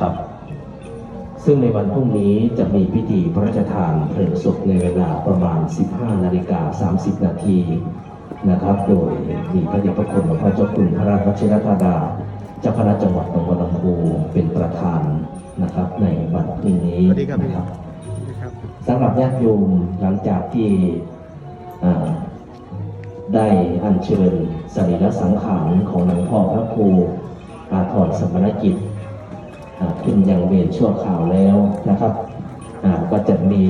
นะครับ ซึ่งในวันพรุ่งนี้จะมีพิธีพระราชทานเพลิงศพในเวลาประมาณ 15 นาฬิกา 30 นาทีนะครับ โดยมีพระเดชพระคุณหลวงพ่อเจ้าคุณพระราชวชิรธาดาเจ้าคณะจังหวัดหนองบัวลำพูเป็นประธานนะครับ ในวันพรุ่งนี้สวัสดีครับนะครับครับสำหรับญาติโยมหลังจากที่อ่าได้อัญเชิญสรีระสังขารของหลวงพ่อพระครูอาถอดสมณกิจ อ่าขึ้นยังเวรชั่วข่าวแล้วนะครับก็จะมี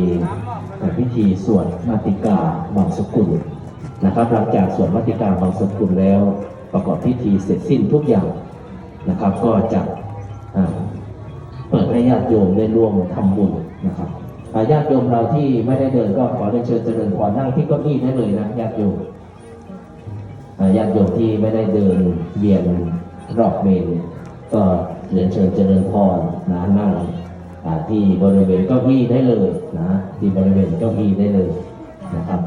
พิธีสวดมาติกาบางสกุลนะครับ หลังจากสวดมาติกาบางสกุลแล้ว ประกอบพิธีเสร็จสิ้นทุกอย่างนะครับ ก็จะเปิดให้ญาติโยมได้ร่วมทำบุญนะครับญาติโยมเราที่ไม่ได้เดินก็ขอเรียนเชิญเจริญพรนั่งที่เก้าอี้ได้เลยนะญาติโยมญาติโยมที่ไม่ได้เดินเวียนรอบเมนก็ เรียนเชิญเจริญพรนะนั่งที่บริเวณเก้าอี้ได้เลยนะที่บริเวณเก้าอี้ได้เลยนะครับ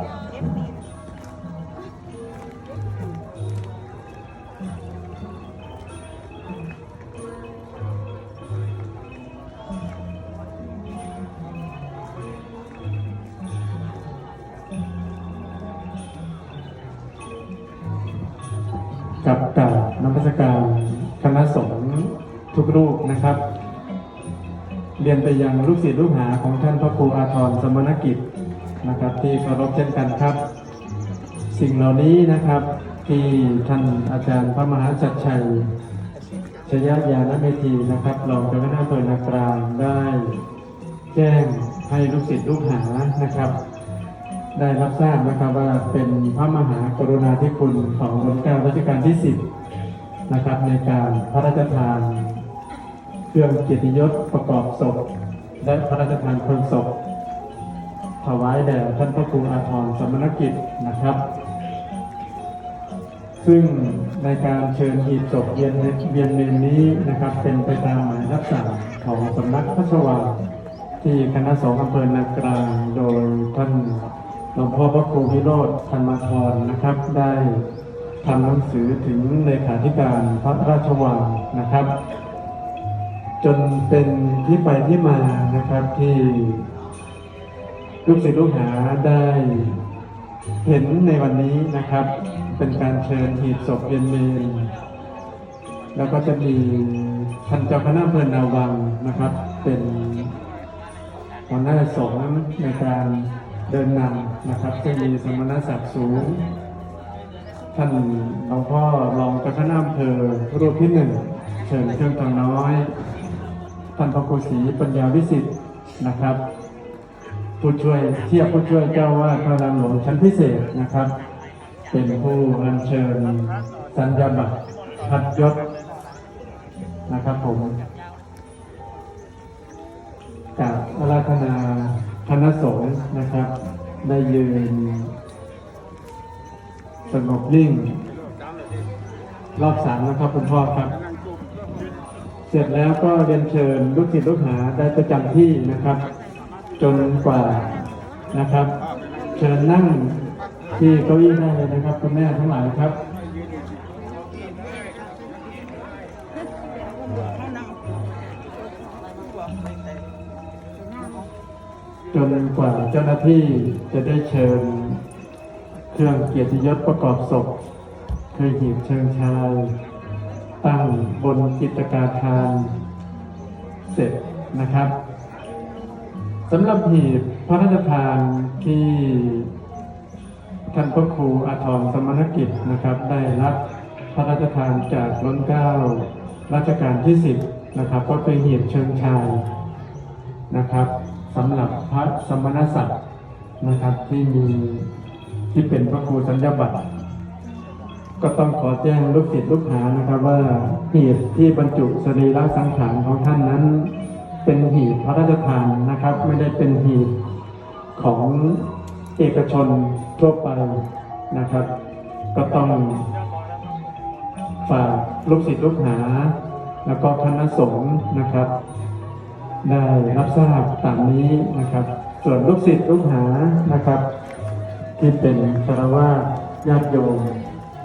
กับกราบน้ำพระการคณะสงฆ์ ทุกรูปนะครับ เรียนไปยังลูกศิษย์ลูกหาของท่านพระครูอาทรสมณกิจนะครับ ที่เคารพเช่นกันครับ สิ่งเหล่านี้นะครับที่ท่านอาจารย์พระมหาจัดชัยชยยานเมธีนะครับรองเจ้าคณะอำเภอนากลางได้แจ้งให้ลูกศิษย์ลูกหานะครับ ได้รับทราบนะครับว่าเป็นพระมหากรุณาธิคุณของรัชกาลรัชกาลที่10นะครับในการพระราชทาน เครื่องเกียรติยศประกอบศพ และพระราชทานเพลิงศพถวายแด่ท่านพระครูอาทรสมณกิจนะครับ ซึ่งในการเชิญหีบศพเวียนเวียนเมนนี้นะครับ เป็นไปตามหมายรับสั่งของสำนักพระชวาที่คณะสงฆ์อำเภอนากลางโดยท่านหลวงพ่อพระครูวิโรธธรรมธรนะครับ ได้ทำหนังสือถึงเลขาธิการพระราชวังนะครับ จนเป็นที่ไปที่มานะครับที่ลูกศิษย์ลูกหาได้เห็นในวันนี้นะครับ เป็นการเชิญหีบศพเวียนเมนแล้วก็จะมีท่านเจ้าคณะอำเภอนาวังนะครับ เป็นหัวหน้าสงฆ์ในการเดินนำนะครับซึ่งมีสมณศักดิ์สูง ท่านหลวงพ่อรองเจ้าคณะอำเภอรูปที่หนึ่งเชิญเครื่องทองน้อย ท่านพระครูศรีปัญญาวิสิทธิ์นะครับผู้ช่วยเทียบผู้ช่วยเจ้าวาดพระรามหลวงชั้นพิเศษนะครับ เป็นผู้อัญเชิญสัญญาบัตรพัดยศนะครับผมกับอาราธนาคณะสงฆ์นะครับ ได้ยืนสงบนิ่ง รอบสามนะครับคุณพ่อครับ เสร็จแล้วก็เรียนเชิญลูกศิษย์ลูกหาได้ประจำที่นะครับ จนกว่านะครับ เชิญนั่งที่เก้าอี้ได้เลยนะครับคุณแม่ทั้งหลายครับจนกว่าเจ้าหน้าที่จะได้เชิญเครื่องเกียรติยศประกอบศพคือหีบเชิงชาย ตั้งบนกิจกาทานเสร็จนะครับสำหรับหีบพระราชทานที่ท่านพระครูอาทรสมณกิจนะครับ ได้รับพระราชทานจากล้นเกล้ารัชกาลที่สิบนะครับ ก็คือหีบเชิงชายนะครับสำหรับพระสมณศักดิ์นะครับที่มีที่เป็นพระครูสัญญาบัตร ก็ต้องขอแจ้งลูกศิษย์ลูกหานะครับว่าหีบที่บรรจุสรีระสังขารของท่านนั้น เป็นหีบพระราชทานนะครับ ไม่ได้เป็นหีบของเอกชนทั่วไปนะครับ ก็ต้องฝากลูกศิษย์ลูกหา แล้วก็คณะสงฆ์นะครับ ได้รับทราบตามนี้นะครับ ส่วนลูกศิษย์ลูกหานะครับ ที่เป็นคารวะญาติโยม